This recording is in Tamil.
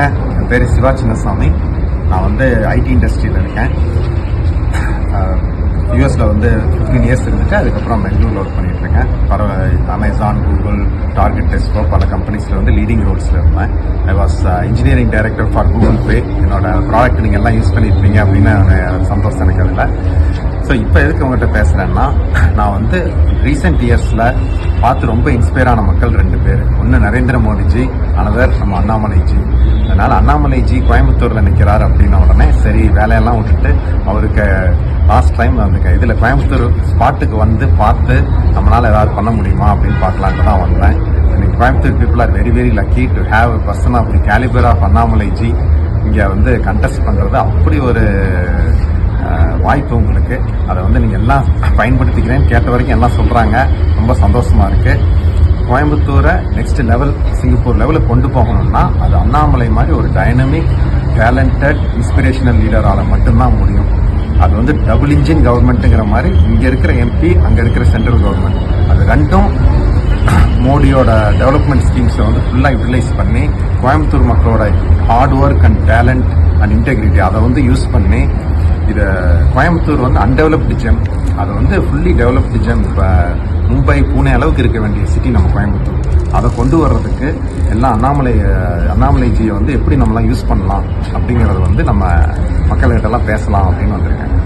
வணக்கங்க என் பேர் சிவா சின்னசாமி நான் வந்து ஐடி இண்டஸ்ட்ரியில் இருக்கேன். யூஎஸில் வந்து ஃபிஃப்டீன் இயர்ஸ் இருந்துட்டு அதுக்கப்புறம் பெங்களூரில் ஒர்க் பண்ணிட்டு இருக்கேன் பரவாயில்ல அமேசான் கூகுள் டார்கெட் டெஸ்கோ பல கம்பெனிஸில் வந்து லீடிங் ரோல்ஸில் இருந்தேன். I was engineering director for Google Pay என்னோட ப்ராடக்ட் நீங்கள் எல்லாம் யூஸ் பண்ணியிருப்பீங்க அப்படின்னு நான் uh, சந்தோஷம் எனக்கு அதில் ஸோ இப்போ எதுக்கு உங்கள்கிட்ட பேசுகிறேன்னா நான் வந்து ரீசெண்ட் இயர்ஸில் பார்த்து ரொம்ப இன்ஸ்பயர் ஆன மக்கள் ரெண்டு பேர். ஒன்று நரேந்திர மோடிஜி அனதர் நம்ம அண்ணாமலைஜி. அதனால் அண்ணாமலைஜி கோயம்புத்தூரில் நிற்கிறார் அப்படின்ன உடனே சரி வேலையெல்லாம் விட்டுட்டு அவருக்கு லாஸ்ட் டைம் அந்த இதில் கோயம்புத்தூர் ஸ்பாட்டுக்கு வந்து பார்த்து நம்மளால் ஏதாவது பண்ண முடியுமா அப்படின்னு பார்க்கலான்ட்டு தான் வந்தேன். இன்னைக்கு Coimbatore people are very very lucky to have person of the caliber of Annamalai ji இங்கே வந்து கண்டெஸ்ட் பண்ணுறது அப்படி ஒரு வாய்ப்பு உங்களுக்கு. அதை வந்து நீங்கள் எல்லாம் பயன்படுத்திக்கிறேன்னு கேட்ட வரைக்கும் எல்லாம் சொல்கிறாங்க ரொம்ப சந்தோஷமாக இருக்குது கோயம்புத்தூரை நெக்ஸ்ட் லெவல் சிங்கப்பூர் லெவலுக்கு கொண்டு போகணும்னா அது அண்ணாமலை மாதிரி ஒரு டைனமிக் டேலண்டட் இன்ஸ்பிரேஷனல் லீடரால் மட்டும்தான் முடியும். அது வந்து டபுள் இன்ஜின் கவர்மெண்ட்டுங்கிற மாதிரி இங்கே இருக்கிற எம்பி அங்கே இருக்கிற சென்ட்ரல் கவர்மெண்ட் அது ரெண்டும் மோடியோட டெவலப்மெண்ட் ஸ்கீம்ஸை வந்து ஃபுல்லாக யூட்டிலைஸ் பண்ணி கோயம்புத்தூர் மக்களோட hard work and talent and integrity அதை வந்து யூஸ் பண்ணி இதை கோயம்புத்தூர் வந்து அன்டெவலப்டு ஜெம் அதை வந்து ஃபுல்லி டெவலப்டு ஜெம் இப்போ மும்பை பூனே அளவுக்கு இருக்க வேண்டிய சிட்டி நம்ம கோயம்புத்தூர். அதை கொண்டு வர்றதுக்கு எல்லாம் அண்ணாமலை அண்ணாமலைஜியை வந்து எப்படி நம்மலாம் யூஸ் பண்ணலாம் அப்படிங்கிறத வந்து நம்ம மக்கள்கிட்டலாம் பேசலாம் அப்படின்னு வந்திருக்கேன்.